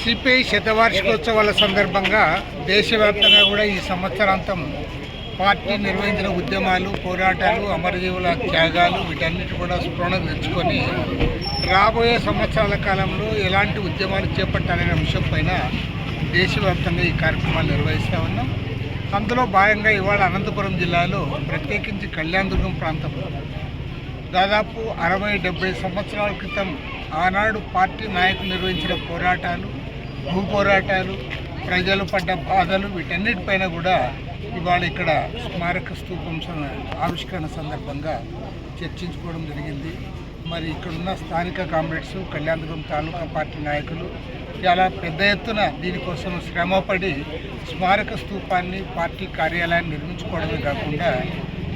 CPI శతవార్షికోత్సవాల సందర్భంగా దేశవ్యాప్తంగా కూడా ఈ సంవత్సరాంతం పార్టీ నిర్వహించిన ఉద్యమాలు పోరాటాలు అమరజీవుల త్యాగాలు వీటన్నిటి కూడా స్ఫురణ తెచ్చుకొని రాబోయే సంవత్సరాల కాలంలో ఎలాంటి ఉద్యమాలు చేపట్టాలనే అంశం పైన దేశవ్యాప్తంగా ఈ కార్యక్రమాలు నిర్వహిస్తూ ఉన్నాం. అందులో భాగంగా ఇవాళ అనంతపురం జిల్లాలో ప్రత్యేకించి కళ్యాణదుర్గం ప్రాంతంలో దాదాపు అరవై డెబ్బై సంవత్సరాల క్రితం ఆనాడు పార్టీ నాయకులు నిర్వహించిన పోరాటాలు భూ పోరాటాలు ప్రజలు పడ్డ బాధలు వీటన్నిటిపైన కూడా ఇవాళ ఇక్కడ స్మారక స్తూపం ఆవిష్కరణ సందర్భంగా చర్చించుకోవడం జరిగింది. మరి ఇక్కడున్న స్థానిక కామ్రేడ్స్ కళ్యాణదుర్గం తాలూకా పార్టీ నాయకులు చాలా పెద్ద ఎత్తున దీనికోసం శ్రమపడి స్మారక స్తూపాన్ని పార్టీ కార్యాలయాన్ని నిర్మించుకోవడమే కాకుండా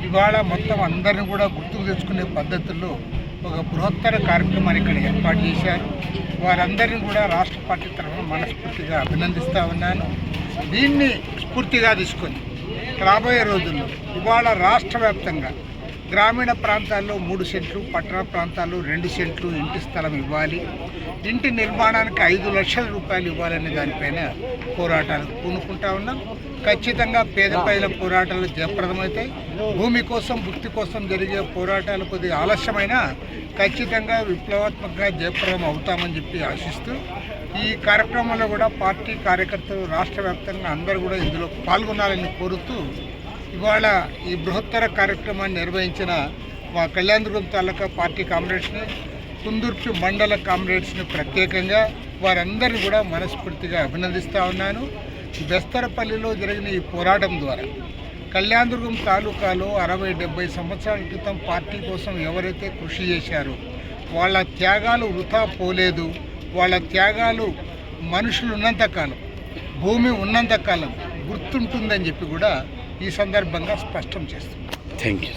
ఇవాళ మొత్తం అందరిని కూడా గుర్తుకు తెచ్చుకునే పద్ధతుల్లో ఒక బృహత్తర కార్యక్రమాన్ని ఇక్కడ ఏర్పాటు చేశారు. వారందరినీ కూడా రాష్ట్ర పార్టీ తరఫున మనస్ఫూర్తిగా అభినందిస్తూ ఉన్నాను. దీన్ని స్ఫూర్తిగా తీసుకొని రాబోయే రోజుల్లో ఇవాళ రాష్ట్ర వ్యాప్తంగా గ్రామీణ ప్రాంతాల్లో మూడు సెంట్లు పట్టణ ప్రాంతాల్లో రెండు సెంట్లు ఇంటి స్థలం ఇవ్వాలి. ఇంటి నిర్మాణానికి ఐదు లక్షల రూపాయలు ఇవ్వాలనే దానిపైన పోరాటాలు పూనుకుంటా ఉన్నాం. ఖచ్చితంగా పేద ప్రజల పోరాటాలు జయప్రదమవుతాయి. భూమి కోసం భుక్తి కోసం జరిగే పోరాటాలు కొద్దిగా ఆలస్యమైనా ఖచ్చితంగా విప్లవాత్మకంగా జయప్రదం అవుతామని చెప్పి ఆశిస్తూ ఈ కార్యక్రమంలో కూడా పార్టీ కార్యకర్తలు రాష్ట్ర వ్యాప్తంగా అందరూ కూడా ఇందులో పాల్గొనాలని కోరుతూ ఇవాళ ఈ బృహత్తర కార్యక్రమాన్ని నిర్వహించిన మా కళ్యాణదుర్గం తాలూకా పార్టీ కామ్రేడ్స్ని కుందుర్చు మండల కామ్రేడ్స్ని ప్రత్యేకంగా వారందరినీ కూడా మనస్ఫూర్తిగా అభినందిస్తూ ఉన్నాను. బెస్తరపల్లిలో జరిగిన ఈ పోరాటం ద్వారా కళ్యాణదుర్గం తాలూకాలో అరవై డెబ్బై సంవత్సరాల క్రితం పార్టీ కోసం ఎవరైతే కృషి చేశారో వాళ్ళ త్యాగాలు వృథా పోలేదు. వాళ్ళ త్యాగాలు మనుషులు ఉన్నంతకాలం భూమి ఉన్నంతకాలం గుర్తుంటుందని చెప్పి కూడా ఈ సందర్భంగా స్పష్టం చేస్తుంది. Thank you